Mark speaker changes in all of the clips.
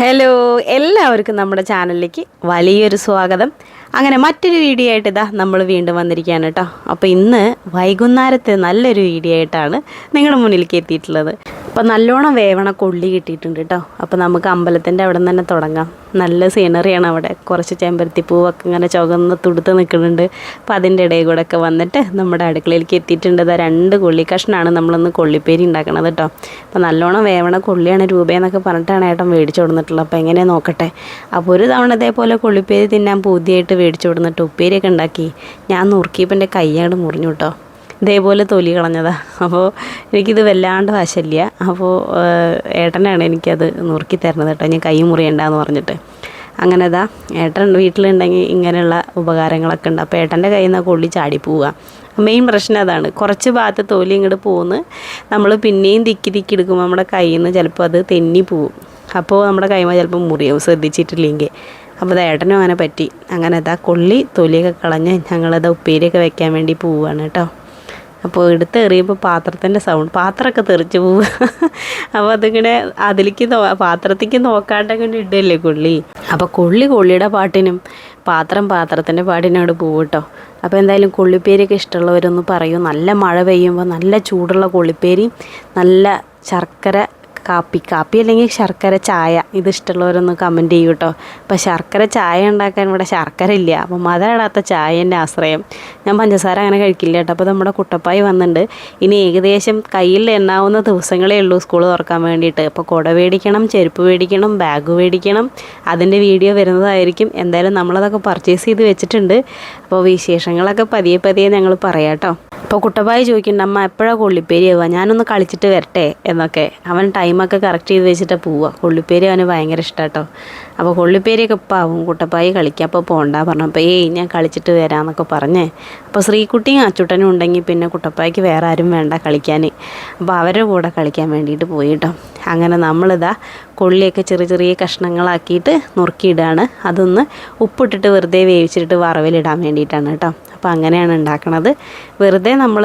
Speaker 1: Hello എല്ലാവർക്കും നമ്മുടെ ചാനലിലേക്ക് വലിയൊരു സ്വാഗതം. അങ്ങനെ മറ്റൊരു വീഡിയോ ആയിട്ട് ഇതാ നമ്മൾ വീണ്ടും വന്നിരിക്കുകയാണ് കേട്ടോ. അപ്പോൾ ഇന്ന് വൈകുന്നേരത്തെ നല്ലൊരു വീഡിയോ ആയിട്ടാണ് നിങ്ങളുടെ മുന്നിലേക്ക് എത്തിയിട്ടുള്ളത്. അപ്പോൾ നല്ലോണം വേവണ കൊള്ളി കിട്ടിയിട്ടുണ്ട് കേട്ടോ അപ്പോൾ നമുക്ക് അമ്പലത്തിന്റെ അവിടെ നിന്ന് തന്നെ തുടങ്ങാം. നല്ല സീനറിയാണ് അവിടെ. കുറച്ച് ചെമ്പരത്തി പൂവൊക്കെ ഇങ്ങനെ ചുവന്ന് തുടുത്ത് നിൽക്കുന്നുണ്ട്. അപ്പോൾ അതിന്റെ ഇടയിൽ കൂടെ ഒക്കെ വന്നിട്ട് നമ്മുടെ അടുക്കളയിലേക്ക് എത്തിയിട്ടുണ്ട്. അതാ രണ്ട് കൊള്ളി കഷ്ണമാണ് നമ്മളൊന്ന് കൊള്ളിപ്പേരി ഉണ്ടാക്കണത് കേട്ടോ അപ്പോൾ നല്ലോണം വേവണ കൊള്ളിയാണ് രൂപയെന്നൊക്കെ പറഞ്ഞിട്ടാണ് ഏട്ടൻ മേടിച്ചു കൊടുത്തിട്ടുള്ളത്. അപ്പോൾ എങ്ങനെ നോക്കട്ടെ. അപ്പോൾ ഒരു തവണ ഇതേപോലെ കൊള്ളിപ്പേരി തിന്നാൻ പൂതിയായിട്ട് മേടിച്ചു കൊടുത്തിട്ട് ഉപ്പേരിയൊക്കെ ഉണ്ടാക്കി. ഞാൻ നുറുക്കിയപ്പോൾ എന്റെ കൈയാണ് മുറിഞ്ഞു കേട്ടോ ഇതേപോലെ തൊലി കളഞ്ഞതാണ് അപ്പോൾ എനിക്കിത് വല്ലാണ്ട് വശമില്ല അപ്പോൾ ഏട്ടനാണ് എനിക്കത് നുറുക്കി തരുന്നത് കേട്ടോ. ഞാൻ കൈ മുറിയണ്ടെന്ന് പറഞ്ഞിട്ട്. അങ്ങനെ ഇതാ ഏട്ടൻ വീട്ടിലുണ്ടെങ്കിൽ ഇങ്ങനെയുള്ള ഉപകാരങ്ങളൊക്കെ ഉണ്ട്. അപ്പോൾ ഏട്ടന്റെ കയ്യിൽ നിന്ന് കൊള്ളി ചാടി പോവുക മെയിൻ പ്രശ്നം അതാണ്. കുറച്ച് ഭാഗത്ത് തോലി ഇങ്ങോട്ട് പോകുന്നു നമ്മൾ പിന്നെയും തിക്കി തിക്കി എടുക്കുമ്പോൾ നമ്മുടെ കയ്യിൽ നിന്ന് ചിലപ്പോൾ അത് തെന്നി പോവും. അപ്പോൾ നമ്മുടെ കൈമ ചിലപ്പോൾ മുറിയാവും ശ്രദ്ധിച്ചിട്ടില്ലെങ്കിൽ അപ്പോൾ അത് ഏട്ടനും അങ്ങനെ പറ്റി. അങ്ങനെ അതാ കൊള്ളി തൊലിയൊക്കെ കളഞ്ഞ് ഞങ്ങളത് ഉപ്പേരിയൊക്കെ വെക്കാൻ വേണ്ടി പോവുകയാണ് കേട്ടോ. അപ്പോൾ എടുത്ത് എറിയുമ്പോൾ പാത്രത്തിന്റെ സൗണ്ട് പാത്രമൊക്കെ തെറിച്ച് പോവുക. അപ്പോൾ അതിങ്ങനെ അതിലേക്ക് പാത്രത്തേക്ക് നോക്കാണ്ട് അങ്ങനെ ഇടല്ലേ കൊള്ളി. അപ്പോൾ കൊള്ളി കൊള്ളിയുടെ പാട്ടിനും പാത്രം പാത്രത്തിന്റെ പാട്ടിനും അവിടെ പോവും കേട്ടോ അപ്പോൾ എന്തായാലും കൊള്ളിപ്പേരിയൊക്കെ ഇഷ്ടമുള്ളവരൊന്ന് പറയൂ. നല്ല മഴ പെയ്യുമ്പോൾ നല്ല ചൂടുള്ള കൊള്ളിപ്പേരി നല്ല ശർക്കര കാപ്പി കാപ്പി അല്ലെങ്കിൽ ശർക്കര ചായ. ഇത് ഇഷ്ടമുള്ളവരൊന്ന് കമന്റ് ചെയ്യൂ കേട്ടോ അപ്പോൾ ശർക്കര ചായ ഉണ്ടാക്കാൻ ഇവിടെ ശർക്കര ഇല്ല. അപ്പോൾ മധുരമിടാത്ത ചായേന്റെ ആശ്രയം. ഞാൻ പഞ്ചസാര അങ്ങനെ കഴിക്കില്ല കേട്ടോ അപ്പോൾ നമ്മുടെ കുട്ടപ്പായി വന്നിട്ടുണ്ട്. ഇനി ഏകദേശം കയ്യിൽ എണ്ണാവുന്ന ദിവസങ്ങളേ ഉള്ളൂ സ്കൂൾ തുറക്കാൻ വേണ്ടിയിട്ട്. അപ്പോൾ കുട മേടിക്കണം ചെരുപ്പ് മേടിക്കണം ബാഗ് മേടിക്കണം. അതിന്റെ വീഡിയോ വരുന്നതായിരിക്കും. എന്തായാലും നമ്മളതൊക്കെ പർച്ചേസ് ചെയ്ത് വെച്ചിട്ടുണ്ട്. അപ്പോൾ വിശേഷങ്ങളൊക്കെ പതിയെ പതിയെ ഞങ്ങൾ പറയാം കേട്ടോ അപ്പോൾ കുട്ടപ്പായി ചോദിക്കുന്നുണ്ട് അമ്മ എപ്പോഴാണ് കൊള്ളിപ്പേരി ആവുക? ഞാനൊന്ന് കളിച്ചിട്ട് വരട്ടെ എന്നൊക്കെ. അവൻ ടൈമൊക്കെ കറക്റ്റ് ചെയ്ത് വെച്ചിട്ടാണ് പോവുക കൊള്ളിപ്പേരി അവന് ഭയങ്കര ഇഷ്ടം കേട്ടോ അപ്പോൾ കൊള്ളിപ്പേരിയൊക്കെ ഇപ്പോൾ ആവും. കുട്ടപ്പായി കളിക്കുക അപ്പോൾ പോകണ്ട പറഞ്ഞു. അപ്പോൾ ഏയ് ഞാൻ കളിച്ചിട്ട് വരാമെന്നൊക്കെ പറഞ്ഞേ. അപ്പോൾ ശ്രീകുട്ടിയും അച്ചുട്ടനും ഉണ്ടെങ്കിൽ പിന്നെ കുട്ടപ്പായിക്ക് വേറെ ആരും വേണ്ട കളിക്കാൻ അപ്പോൾ അവരുടെ കൂടെ കളിക്കാൻ വേണ്ടിയിട്ട് പോയി കേട്ടോ അങ്ങനെ നമ്മളിതാ കൊള്ളിയൊക്കെ ചെറിയ ചെറിയ കഷ്ണങ്ങളാക്കിയിട്ട് നുറുക്കിയിടുകയാണ് അതൊന്ന് ഉപ്പിട്ടിട്ട് വെറുതെ വേവിച്ചിട്ട് വറവിലിടാൻ വേണ്ടിയിട്ടാണ് കേട്ടോ. അപ്പോൾ അങ്ങനെയാണ് ഉണ്ടാക്കണത്. വെറുതെ നമ്മൾ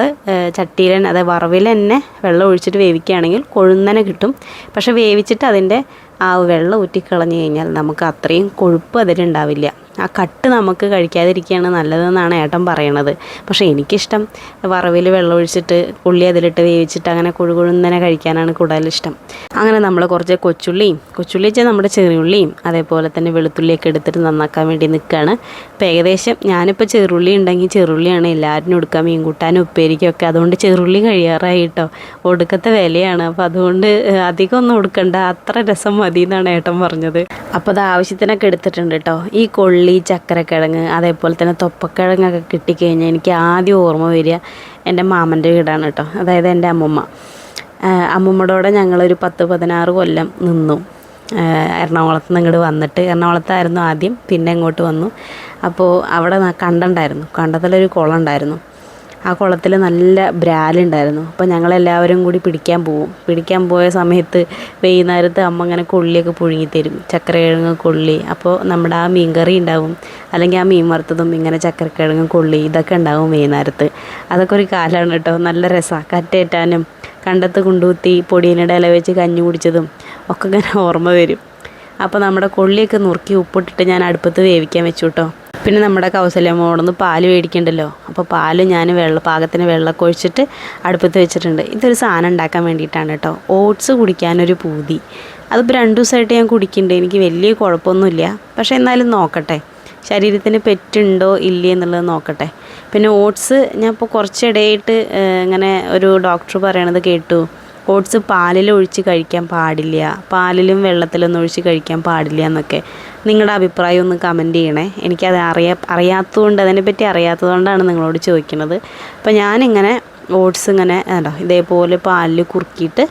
Speaker 1: ചട്ടിയിൽ തന്നെ അതായത് വറവിൽ തന്നെ വെള്ളം ഒഴിച്ചിട്ട് വേവിക്കുകയാണെങ്കിൽ കൊഴുന്നനെ കിട്ടും. പക്ഷേ വേവിച്ചിട്ട് അതിന്റെ ആ വെള്ളം ഊറ്റിക്കളഞ്ഞ് കഴിഞ്ഞാൽ നമുക്ക് അത്രയും കൊഴുപ്പ് അതിലുണ്ടാവില്ല. ആ കട്ട് നമുക്ക് കഴിക്കാതിരിക്കുകയാണ് നല്ലതെന്നാണ് ഏട്ടൻ പറയണത്. പക്ഷേ എനിക്കിഷ്ടം വറവിൽ വെള്ളം ഒഴിച്ചിട്ട് ഉള്ളി അതിലിട്ട് വേവിച്ചിട്ട് അങ്ങനെ കുഴുകുഴുന്നനെ കഴിക്കാനാണ് കൂടുതലിഷ്ടം. അങ്ങനെ നമ്മൾ കുറച്ച് കൊച്ചുള്ളിയും കൊച്ചുള്ളി വെച്ചാൽ നമ്മുടെ ചെറിയുള്ളിയും അതേപോലെ തന്നെ വെളുത്തുള്ളിയൊക്കെ എടുത്തിട്ട് നന്നാക്കാൻ വേണ്ടി നിൽക്കുകയാണ് അപ്പോൾ ഏകദേശം ഞാനിപ്പോൾ ചെറുള്ളി ഉണ്ടെങ്കിൽ ചെറുള്ളിയാണ് എല്ലാവരും കൊടുക്കാൻ മീൻ കൂട്ടാനും ഉപ്പേരിക്കൊക്കെ അതുകൊണ്ട് ചെറുള്ളി കഴിയാറായി കേട്ടോ. ഒടുക്കത്തെ വിലയാണ്. അപ്പോൾ അതുകൊണ്ട് അധികം ഒന്നും കൊടുക്കണ്ട അത്ര രസം മതി എന്നാണ് ഏട്ടൻ പറഞ്ഞത്. അപ്പോൾ അത് ആവശ്യത്തിനൊക്കെ എടുത്തിട്ടുണ്ട് കേട്ടോ ഈ കൊള്ളി ചക്കരക്കിഴങ്ങ് അതേപോലെ തന്നെ തൊപ്പക്കിഴങ്ങൊക്കെ കിട്ടിക്കഴിഞ്ഞാൽ എനിക്ക് ആദ്യം ഓർമ്മ വരിക എന്റെ മാമന്റെ വീടാണ് കേട്ടോ അതായത് എന്റെ അമ്മമ്മ. അമ്മമ്മയോടെ ഞങ്ങളൊരു പത്ത് പതിനാറ് കൊല്ലം നിന്നു. എറണാകുളത്ത് നിന്ന് ഇങ്ങോട്ട് വന്നിട്ട്. എറണാകുളത്തായിരുന്നു ആദ്യം പിന്നെ ഇങ്ങോട്ട് വന്നു. അപ്പോൾ അവിടെ കണ്ടുണ്ടായിരുന്നു കണ്ടത്തിലൊരു കുളം ഉണ്ടായിരുന്നു. ആ കുളത്തിൽ നല്ല ബ്രാലുണ്ടായിരുന്നു അപ്പോൾ ഞങ്ങളെല്ലാവരും കൂടി പിടിക്കാൻ പോവും. പിടിക്കാൻ പോയ സമയത്ത് വൈകുന്നേരത്ത് അമ്മ ഇങ്ങനെ കൊള്ളിയൊക്കെ പുഴുങ്ങി തരും. ചക്കരക്കിഴങ്ങ് കൊള്ളി. അപ്പോൾ നമ്മുടെ ആ മീൻ കറി ഉണ്ടാവും. അല്ലെങ്കിൽ ആ മീൻ വറുത്തതും ഇങ്ങനെ ചക്കരക്കിഴങ്ങ് കൊള്ളി. ഇതൊക്കെ ഉണ്ടാവും വൈകുന്നേരത്ത്. അതൊക്കെ ഒരു കാലമാണ് കേട്ടോ. നല്ല രസമാണ് കറ്റേറ്റാനും കണ്ടത്ത് കൊണ്ടുകുത്തി പൊടിയിനിടെ ഇല വെച്ച് കഞ്ഞി കുടിച്ചതും ഒക്കെ ഇങ്ങനെ ഓർമ്മ വരും. അപ്പോൾ നമ്മുടെ കൊള്ളിയൊക്കെ നുറുക്കി ഉപ്പിട്ടിട്ട് ഞാൻ അടുപ്പത്ത് വേവിക്കാൻ വെച്ചു കേട്ടോ. പിന്നെ നമ്മുടെ കൗസല്യമ്മോടൊന്ന് പാൽ മേടിക്കണ്ടല്ലോ? അപ്പോൾ പാൽ ഞാൻ വെള്ള പാകത്തിന് വെള്ളമൊക്കെ ഒഴിച്ചിട്ട് അടുപ്പത്ത് വെച്ചിട്ടുണ്ട്. ഇതൊരു സാധനം ഉണ്ടാക്കാൻ വേണ്ടിയിട്ടാണ് കേട്ടോ. ഓട്സ് കുടിക്കാനൊരു പൂതി. അതിപ്പോൾ രണ്ട് ദിവസമായിട്ട് ഞാൻ കുടിക്കുന്നുണ്ട്. എനിക്ക് വലിയ കുഴപ്പമൊന്നുമില്ല. പക്ഷേ എന്നാലും നോക്കട്ടെ. ശരീരത്തിന് പെറ്റുണ്ടോ ഇല്ലേ എന്നുള്ളത് നോക്കട്ടെ. പിന്നെ ഓട്സ് ഞാൻ ഇപ്പോൾ കുറച്ചിടയായിട്ട് ഇങ്ങനെ ഒരു ഡോക്ടർ പറയണത് കേട്ടു. ഓട്സ് പാലിൽ ഒഴിച്ച് കഴിക്കാൻ പാടില്ല. പാലിലും വെള്ളത്തിലൊന്നും ഒഴിച്ച് കഴിക്കാൻ പാടില്ല എന്നൊക്കെ. നിങ്ങളുടെ അഭിപ്രായം ഒന്ന് കമന്റ് ചെയ്യണേ. എനിക്കത് അറിയാ അറിയാത്തതുകൊണ്ട് അതിനെപ്പറ്റി അറിയാത്തതുകൊണ്ടാണ് നിങ്ങളോട് ചോദിക്കുന്നത് അപ്പോൾ ഞാനിങ്ങനെ ഓട്സ് ഇങ്ങനെ ഉണ്ടോ ഇതേപോലെ പാലിൽ കുറുക്കിയിട്ട്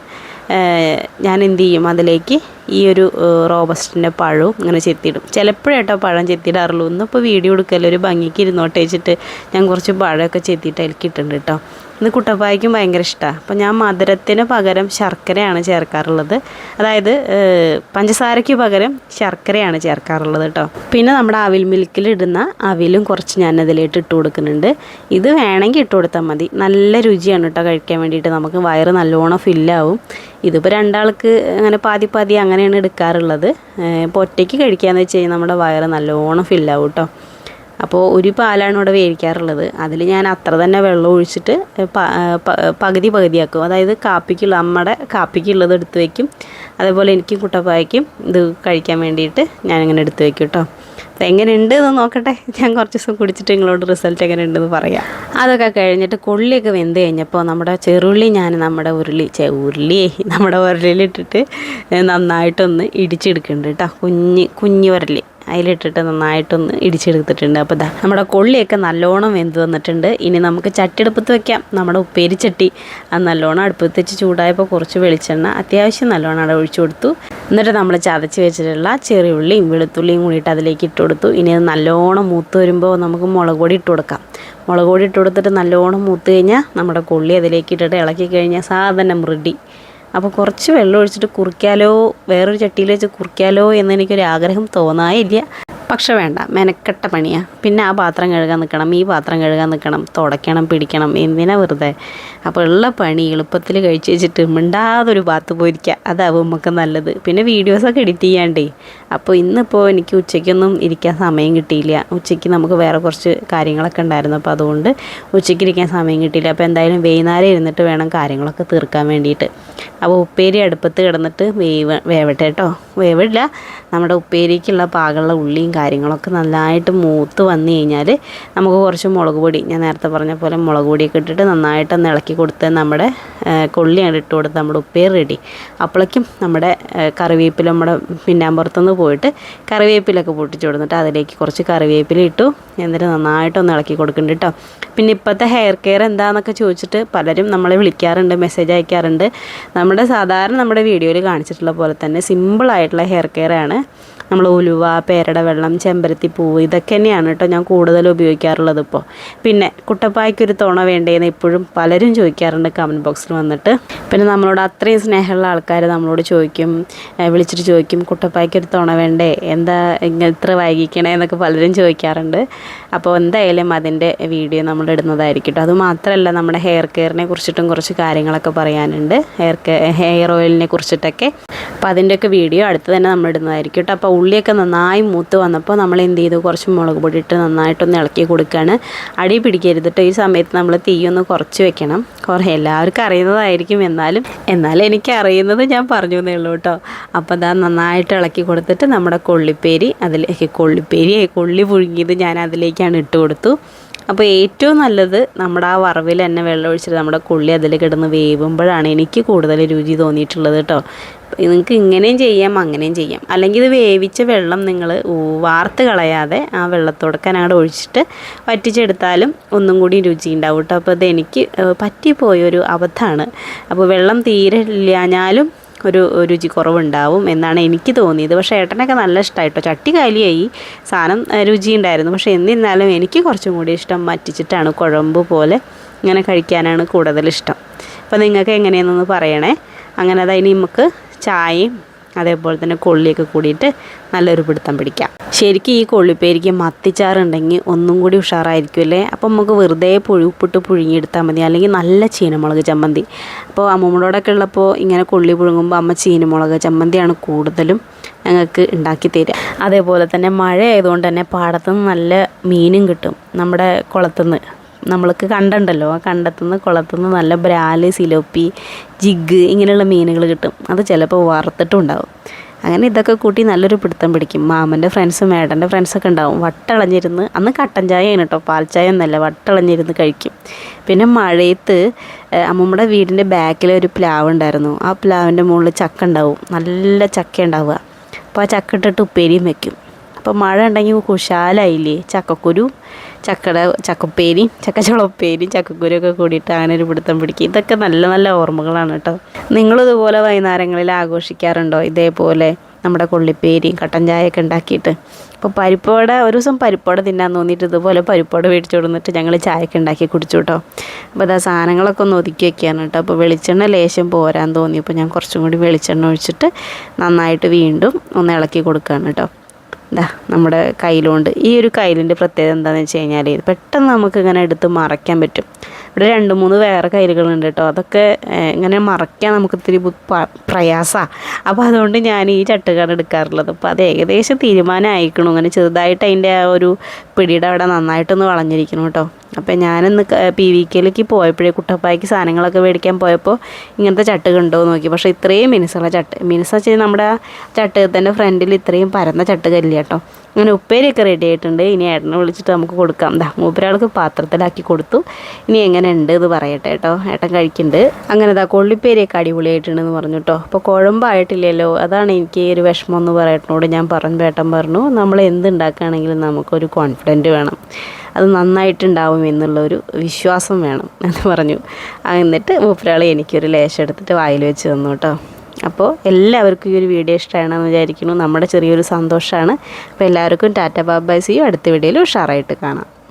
Speaker 1: ഞാൻ എന്ത് ചെയ്യും? അതിലേക്ക് ഈ ഒരു റോബസ്റ്റിന്റെ പഴവും ഇങ്ങനെ ചെത്തിയിടും. ചിലപ്പോഴേട്ടോ പഴം ചെത്തിയിടാറുള്ളൂ. ഇന്നിപ്പോൾ വീഡിയോ എടുക്കല്ലോ? ഒരു ഭംഗിക്ക് ഇരുന്നോട്ടേച്ചിട്ട് ഞാൻ കുറച്ച് പഴമൊക്കെ ചെത്തിയിട്ട് അതിലേക്ക് കിട്ടുന്നുണ്ട് കേട്ടോ. ഇത് കുട്ടപ്പായ്ക്കും ഭയങ്കര ഇഷ്ടമാണ് അപ്പോൾ ഞാൻ മധുരത്തിന് പകരം ശർക്കരയാണ് ചേർക്കാറുള്ളത്. അതായത് പഞ്ചസാരയ്ക്ക് പകരം ശർക്കരയാണ് ചേർക്കാറുള്ളത് കേട്ടോ പിന്നെ നമ്മുടെ അവിൽ മിൽക്കിൽ ഇടുന്ന അവിലും കുറച്ച് ഞാൻ അതിലേക്ക് ഇട്ട് കൊടുക്കുന്നുണ്ട്. ഇത് വേണമെങ്കിൽ ഇട്ട് കൊടുത്താൽ മതി. നല്ല രുചിയാണ് കേട്ടോ കഴിക്കാൻ വേണ്ടിയിട്ട്. നമുക്ക് വയറ് നല്ലോണം ഫില്ലാവും. ഇതിപ്പോൾ രണ്ടാൾക്ക് അങ്ങനെ പാതി പാതി അങ്ങനെയാണ് എടുക്കാറുള്ളത്. ഇപ്പോൾ ഒറ്റയ്ക്ക് കഴിക്കാന്ന് വെച്ച് കഴിഞ്ഞാൽ നമ്മുടെ വയറ് നല്ലോണം ഫില്ലാവും കേട്ടോ അപ്പോൾ ഒരു പാലാണ് ഇവിടെ വേവിക്കാറുള്ളത്. അതിൽ ഞാൻ അത്ര തന്നെ വെള്ളം ഒഴിച്ചിട്ട് പകുതി പകുതിയാക്കും. അതായത് കാപ്പിക്കുള്ള അമ്മയുടെ കാപ്പിക്കുള്ളത് എടുത്ത് വയ്ക്കും അതേപോലെ എനിക്കും കുട്ടപ്പായക്കും ഇത് കഴിക്കാൻ വേണ്ടിയിട്ട് ഞാനിങ്ങനെ എടുത്ത് വയ്ക്കും കേട്ടോ അപ്പോൾ എങ്ങനെയുണ്ട് എന്ന് നോക്കട്ടെ. ഞാൻ കുറച്ച് ദിവസം കുടിച്ചിട്ട് നിങ്ങളോട് റിസൾട്ട് എങ്ങനെ ഉണ്ടെന്ന് പറയാം. അതൊക്കെ കഴിഞ്ഞിട്ട് കൊള്ളിയൊക്കെ വെന്ത് കഴിഞ്ഞപ്പോൾ നമ്മുടെ ചെറുള്ളി ഞാൻ നമ്മുടെ ഉരുളി ചെ ഉരുളി നമ്മുടെ ഉരുളിയിലിട്ടിട്ട് നന്നായിട്ടൊന്ന് ഇടിച്ചെടുക്കുന്നുണ്ട് കേട്ടോ കുഞ്ഞ് കുഞ്ഞ് ഉരളി അതിലിട്ടിട്ട് നന്നായിട്ടൊന്ന് ഇടിച്ചെടുത്തിട്ടുണ്ട്. അപ്പോൾ ഇതാ നമ്മുടെ കൊള്ളിയൊക്കെ നല്ലോണം വെന്ത് വന്നിട്ടുണ്ട്. ഇനി നമുക്ക് ചട്ടിയെടുപ്പത്ത് വെക്കാം. നമ്മുടെ ഉപ്പേരി ചട്ടി അത് നല്ലോണം അടുപ്പത്ത് വെച്ച് ചൂടായപ്പോൾ കുറച്ച് വെളിച്ചെണ്ണ അത്യാവശ്യം നല്ലോണം അവിടെ ഒഴിച്ചു കൊടുത്തു. എന്നിട്ട് നമ്മൾ ചതച്ച് വെച്ചിട്ടുള്ള ചെറിയുള്ളിയും വെളുത്തുള്ളിയും കൂടിയിട്ട് അതിലേക്ക് ഇട്ട് കൊടുത്തു. ഇനി അത് നല്ലോണം മൂത്ത് വരുമ്പോൾ നമുക്ക് മുളക് പൊടി ഇട്ട് കൊടുക്കാം. മുളക് പൊടി ഇട്ട് കൊടുത്തിട്ട് നല്ലോണം മൂത്ത് കഴിഞ്ഞാൽ നമ്മുടെ കൊള്ളി അതിലേക്ക് ഇട്ടിട്ട് ഇളക്കി കഴിഞ്ഞാൽ സാധനം റെഡി അപ്പോൾ കുറച്ച് വെള്ളം ഒഴിച്ചിട്ട് കുറിക്കാലോ വേറൊരു ചട്ടിയിൽ വെച്ച് കുറിക്കാലോ എന്ന് എനിക്കൊരു ആഗ്രഹം തോന്നായില്ല. പക്ഷെ വേണ്ട മെനക്കെട്ട പണിയാണ് പിന്നെ ആ പാത്രം കഴുകാൻ നിൽക്കണം ഈ പാത്രം കഴുകാൻ നിൽക്കണം തുടയ്ക്കണം പിടിക്കണം എന്തിനാ വെറുതെ? അപ്പോൾ ഉള്ള പണി എളുപ്പത്തിൽ കഴിച്ച് വെച്ചിട്ട് മിണ്ടാതൊരു ഭാഗത്ത് പോയിരിക്കുക അതാവും നമുക്ക് നല്ലത്. പിന്നെ വീഡിയോസൊക്കെ എഡിറ്റ് ചെയ്യാണ്ടേ. അപ്പോൾ ഇന്നിപ്പോൾ എനിക്ക് ഉച്ചയ്ക്കൊന്നും ഇരിക്കാൻ സമയം കിട്ടിയില്ല. ഉച്ചയ്ക്ക് നമുക്ക് വേറെ കുറച്ച് കാര്യങ്ങളൊക്കെ ഉണ്ടായിരുന്നു. അപ്പോൾ അതുകൊണ്ട് ഉച്ചയ്ക്ക് ഇരിക്കാൻ സമയം കിട്ടിയില്ല. അപ്പോൾ എന്തായാലും വൈകുന്നേരം ഇരുന്നിട്ട് വേണം കാര്യങ്ങളൊക്കെ തീർക്കാൻ വേണ്ടിയിട്ട്. അപ്പോൾ ഉപ്പേരി അടുപ്പത്ത് കിടന്നിട്ട് വേവ വേവട്ടെ കേട്ടോ. വേവില്ല. നമ്മുടെ ഉപ്പേരിക്കുള്ള പാകമുള്ള ഉള്ളിയും കാര്യങ്ങളൊക്കെ നന്നായിട്ട് മൂത്ത് വന്നു കഴിഞ്ഞാൽ നമുക്ക് കുറച്ച് മുളക് പൊടി ഞാൻ നേരത്തെ പറഞ്ഞ പോലെ മുളക് പൊടിയൊക്കെ ഇട്ടിട്ട് നന്നായിട്ട് ഒന്ന് ഇളക്കി കൊടുത്ത് നമ്മുടെ കൊള്ളിയാണ് ഇട്ട് കൊടുത്ത് നമ്മുടെ ഉപ്പേർ റെഡി അപ്പോഴേക്കും നമ്മുടെ കറിവേപ്പില നമ്മുടെ പിന്നാമ്പുറത്തുനിന്ന് പോയിട്ട് കറിവേപ്പിലൊക്കെ പൊട്ടിച്ചു കൊടുത്തിട്ട് അതിലേക്ക് കുറച്ച് കറിവേപ്പില ഇട്ടു. എന്നിട്ട് നന്നായിട്ടൊന്ന് ഇളക്കി കൊടുക്കുന്നുണ്ട് കേട്ടോ പിന്നെ ഇപ്പോഴത്തെ ഹെയർ കെയർ എന്താണെന്നൊക്കെ ചോദിച്ചിട്ട് പലരും നമ്മളെ വിളിക്കാറുണ്ട് മെസ്സേജ് അയക്കാറുണ്ട്. നമ്മുടെ സാധാരണ നമ്മുടെ വീഡിയോയിൽ കാണിച്ചിട്ടുള്ള പോലെ തന്നെ സിമ്പിളായിട്ടുള്ള ഹെയർ കെയർ ആണ്. നമ്മൾ ഉലുവ പേരട വെള്ളം ചെമ്പരത്തി പൂവ് ഇതൊക്കെ തന്നെയാണ് കേട്ടോ ഞാൻ കൂടുതൽ ഉപയോഗിക്കാറുള്ളത് ഇപ്പോൾ പിന്നെ കുട്ടപ്പായ്ക്കൊരു തുണ വേണ്ടേന്ന് ഇപ്പോഴും പലരും ചോദിക്കാറുണ്ട് കമന്റ് ബോക്സിൽ വന്നിട്ട്. പിന്നെ നമ്മളോട് അത്രയും സ്നേഹമുള്ള ആൾക്കാർ നമ്മളോട് ചോദിക്കും വിളിച്ചിട്ട് ചോദിക്കും കുട്ടപ്പായ്ക്കൊരു തുണ വേണ്ടേ? എന്താ ഇത്ര വൈകിക്കണേ? എന്നൊക്കെ പലരും ചോദിക്കാറുണ്ട്. അപ്പോൾ എന്തായാലും അതിന്റെ വീഡിയോ നമ്മൾ ഇടുന്നതായിരിക്കും കേട്ടോ അതുമാത്രമല്ല നമ്മുടെ ഹെയർ കെയറിനെ കുറിച്ചിട്ടും കുറച്ച് കാര്യങ്ങളൊക്കെ പറയാനുണ്ട്. ഹെയർ കെയർ ഹെയർ ഓയിലിനെ കുറിച്ചിട്ടൊക്കെ. അപ്പോൾ അതിന്റെയൊക്കെ വീഡിയോ അടുത്ത് തന്നെ നമ്മൾ ഇടുന്നതായിരിക്കും കേട്ടോ. അപ്പോൾ ഉള്ളിയൊക്കെ നന്നായി മൂത്ത് വന്നപ്പോൾ നമ്മൾ എന്ത് ചെയ്തു? കുറച്ച് മുളക് പൊടി ഇട്ട് നന്നായിട്ടൊന്ന് ഇളക്കി കൊടുക്കുകയാണ് അടി പിടിക്കരുത് കേട്ടോ ഈ സമയത്ത് നമ്മൾ തീയൊന്ന് കുറച്ച് വെക്കണം. കുറേ എല്ലാവർക്കും അറിയുന്നതായിരിക്കും എന്നാലും. എന്നാലും എനിക്ക് അറിയുന്നത് ഞാൻ പറഞ്ഞു എന്നേ ഉള്ളൂ കേട്ടോ അപ്പോൾ അതാ നന്നായിട്ട് ഇളക്കി കൊടുത്തിട്ട് നമ്മുടെ കൊള്ളിപ്പേരി അതിലേക്ക് കൊള്ളിപ്പേരി കൊള്ളി പുഴുങ്ങിയത് ഞാൻ അതിലേക്കാണ് ഇട്ട് കൊടുത്തു. അപ്പോൾ ഏറ്റവും നല്ലത് നമ്മുടെ ആ വറവിൽ തന്നെ വെള്ളം ഒഴിച്ചിട്ട് നമ്മുടെ കൊള്ളി അതിൽ കിടന്ന് വേവുമ്പോഴാണ് എനിക്ക് കൂടുതൽ രുചി തോന്നിയിട്ടുള്ളത് കേട്ടോ. നിങ്ങൾക്ക് ഇങ്ങനെയും ചെയ്യാം അങ്ങനെയും ചെയ്യാം. അല്ലെങ്കിൽ ഇത് വേവിച്ച വെള്ളം നിങ്ങൾ വാർത്ത് കളയാതെ ആ വെള്ളത്തോടൊക്കെ അങ്ങോട്ട് ഒഴിച്ചിട്ട് വറ്റിച്ചെടുത്താലും ഒന്നും കൂടി രുചി ഉണ്ടാവും കേട്ടോ. അപ്പോൾ ഇത് എനിക്ക് പറ്റിപ്പോയൊരു അബദ്ധമാണ് അപ്പോൾ വെള്ളം തീരെ ഇല്ലാഞ്ഞാലും ഒരു രുചി കുറവുണ്ടാവും എന്നാണ് എനിക്ക് തോന്നിയത്. പക്ഷേ ഏട്ടനൊക്കെ നല്ല ഇഷ്ടമായിട്ടോ ചട്ടി കാലിയായി. സാധനം രുചി ഉണ്ടായിരുന്നു പക്ഷേ എന്നിരുന്നാലും എനിക്ക് കുറച്ചും കൂടി ഇഷ്ടം വറ്റിച്ചിട്ടാണ് കുഴമ്പ് പോലെ ഇങ്ങനെ കഴിക്കാനാണ് കൂടുതൽ ഇഷ്ടം. അപ്പോൾ നിങ്ങൾക്ക് എങ്ങനെയാണെന്നൊന്ന് പറയണേ. അങ്ങനെ അതായത് നമുക്ക് ചായയും അതേപോലെ തന്നെ കൊള്ളിയൊക്കെ കൂടിയിട്ട് നല്ലൊരു പിടുത്തം പിടിക്കാം. ശരിക്കും ഈ കൊള്ളിപ്പേരിക്ക് മത്തിച്ചാറുണ്ടെങ്കിൽ ഒന്നും കൂടി ഉഷാറായിരിക്കും അല്ലേ? അപ്പം നമുക്ക് വെറുതെ പുഴുപ്പിട്ട് പുഴുങ്ങിയെടുത്താൽ മതി. അല്ലെങ്കിൽ നല്ല ചീനമുളക് ചമ്മന്തി. അപ്പോൾ അമ്മമ്മളോടൊക്കെ ഉള്ളപ്പോൾ ഇങ്ങനെ കൊള്ളി പുഴുങ്ങുമ്പോൾ അമ്മ ചീനമുളക് ചമ്മന്തിയാണ് കൂടുതലും ഞങ്ങൾക്ക് ഉണ്ടാക്കി തരിക. അതേപോലെ തന്നെ മഴ ആയതുകൊണ്ട് തന്നെ പാടത്തുനിന്ന് നല്ല മീനും കിട്ടും നമ്മുടെ കുളത്തുനിന്ന്. നമ്മൾക്ക് കണ്ടുണ്ടല്ലോ. ആ കണ്ടത്തുനിന്ന് കുളത്തുനിന്ന് നല്ല ബ്രാൽ സിലോപ്പി ജിഗ് ഇങ്ങനെയുള്ള മീനുകൾ കിട്ടും. അത് ചിലപ്പോൾ വറുത്തിട്ടും ഉണ്ടാവും. അങ്ങനെ ഇതൊക്കെ കൂട്ടി നല്ലൊരു പിടുത്തം പിടിക്കും. മാമന്റെ ഫ്രണ്ട്സും മേടന്റെ ഫ്രണ്ട്സൊക്കെ ഉണ്ടാവും. വട്ടളഞ്ഞിരുന്ന് അന്ന് കട്ടൻ ചായയാണ് കേട്ടോ പാൽ ചായ ഒന്നല്ല വട്ടളഞ്ഞിരുന്ന് കഴിക്കും. പിന്നെ മഴയത്ത് അമ്മൂമ്മയുടെ വീടിന്റെ ബാക്കിൽ ഒരു പ്ലാവ് ഉണ്ടായിരുന്നു. ആ പ്ലാവിന്റെ മുകളിൽ ചക്ക ഉണ്ടാവും. നല്ല ചക്ക ഉണ്ടാവുക. അപ്പോൾ ആ ചക്ക ഇട്ടിട്ട് ഉപ്പേരിയും വെക്കും. അപ്പോൾ മഴ ഉണ്ടെങ്കിൽ കുശാലായില്ലേ? ചക്കക്കുരു ചക്കട ചക്കപ്പേരി ചക്കച്ചുളപ്പേരി ചക്കക്കുരുവൊക്കെ കൂടിയിട്ട് അങ്ങനെ ഒരു പിടുത്തം പിടിക്കും. ഇതൊക്കെ നല്ല നല്ല ഓർമ്മകളാണ് കേട്ടോ. നിങ്ങളിതുപോലെ വൈകുന്നേരങ്ങളിൽ ആഘോഷിക്കാറുണ്ടോ? ഇതേപോലെ നമ്മുടെ കൊള്ളിപ്പേരി കട്ടൻ ചായയൊക്കെ ഉണ്ടാക്കിയിട്ട്. അപ്പോൾ പരിപ്പോട ഒരു ദിവസം പരിപ്പോട തിന്നാൻ തോന്നിയിട്ട് ഇതുപോലെ പരിപ്പോട മേടിച്ചു കൊടുന്നിട്ട് ഞങ്ങൾ ചായയൊക്കെ ഉണ്ടാക്കി കുടിച്ചു കേട്ടോ. അപ്പോൾ അതാ സാധനങ്ങളൊക്കെ ഒന്ന് ഒതുക്കി വെക്കുകയാണ് കേട്ടോ. അപ്പോൾ വെളിച്ചെണ്ണ ലേശം പോരാൻ തോന്നി. അപ്പോൾ ഞാൻ കുറച്ചും കൂടി വെളിച്ചെണ്ണ ഒഴിച്ചിട്ട് നന്നായിട്ട് വീണ്ടും ഒന്ന് ഇളക്കി കൊടുക്കുകയാണ് കേട്ടോ. ഇതാ നമ്മുടെ കയ്യിലുണ്ട്. ഈ ഒരു കയ്യിലിന്റെ പ്രത്യേകത എന്താണെന്ന് വെച്ച് കഴിഞ്ഞാൽ പെട്ടെന്ന് നമുക്ക് ഇങ്ങനെ എടുത്ത് മറയ്ക്കാൻ പറ്റും. ഇവിടെ രണ്ട് മൂന്ന് വേറെ കയ്യിലുകളുണ്ട് കേട്ടോ. അതൊക്കെ ഇങ്ങനെ മറയ്ക്കാൻ നമുക്ക് ഇത്തിരി പ്രയാസമാണ് അപ്പോൾ അതുകൊണ്ട് ഞാൻ ഈ ചട്ടുകാണ് എടുക്കാറുള്ളത്. അപ്പോൾ അത് ഏകദേശം തീരുമാനമായിക്കണു. അങ്ങനെ ചെറുതായിട്ട് അതിന്റെ ആ ഒരു പിടിയുടെ അവിടെ നന്നായിട്ടൊന്ന് വളഞ്ഞിരിക്കണം കേട്ടോ. അപ്പോൾ ഞാനിന്ന് പി വി കെയിലേക്ക് പോയപ്പോഴേ കുട്ടപ്പായ്ക്ക് സാധനങ്ങളൊക്കെ മേടിക്കാൻ പോയപ്പോൾ ഇങ്ങനത്തെ ചട്ട് കണ്ടോ നോക്കി. പക്ഷേ ഇത്രയും മിനുസുള്ള ചട്ട് മിനുസ് വെച്ചാൽ നമ്മുടെ ചട്ടുകത്തിന്റെ ഫ്രണ്ടിൽ ഇത്രയും പരന്ന ചട്ട് കല്ല് കേട്ടോ. അങ്ങനെ ഉപ്പേരിയൊക്കെ റെഡി ആയിട്ടുണ്ട്. ഇനി ഏട്ടനെ വിളിച്ചിട്ട് നമുക്ക് കൊടുക്കാം. എന്താ മൂപ്പരാൾക്ക് പാത്രത്തിലാക്കി കൊടുത്തു. ഇനി എങ്ങനെ ഉണ്ട് എന്ന് പറയട്ടെ കേട്ടോ. ഏട്ടൻ കഴിക്കുന്നുണ്ട്. അങ്ങനെ ദാ കൊള്ളിപ്പേരിയൊക്കെ അടിപൊളിയായിട്ടുണ്ടെന്ന് പറഞ്ഞു കേട്ടോ. അപ്പോൾ കുഴമ്പായിട്ടില്ലല്ലോ. അതാണ് എനിക്ക് ഒരു വിഷമം എന്ന് പറയട്ടനോട് ഞാൻ പറഞ്ഞു ഏട്ടൻ പറഞ്ഞു. നമ്മൾ എന്ത് ഉണ്ടാക്കുകയാണെങ്കിലും നമുക്കൊരു കോൺഫിഡന്റ് വേണം. അത് നന്നായിട്ടുണ്ടാവും എന്നുള്ളൊരു വിശ്വാസം വേണം എന്ന് പറഞ്ഞു. എന്നിട്ട് മൂപ്പരാൾ എനിക്കൊരു ലേശം എടുത്തിട്ട് വായിൽ വെച്ച് തന്നു കേട്ടോ. അപ്പോൾ എല്ലാവർക്കും ഈ ഒരു വീഡിയോ ഇഷ്ടമാണെന്ന് വിചാരിക്കുന്നു. നമ്മുടെ ചെറിയൊരു സന്തോഷമാണ്. അപ്പോൾ എല്ലാവർക്കും ടാറ്റ ബൈ സിയും അടുത്ത വീഡിയോയിൽ ഉഷാറായിട്ട് കാണാം.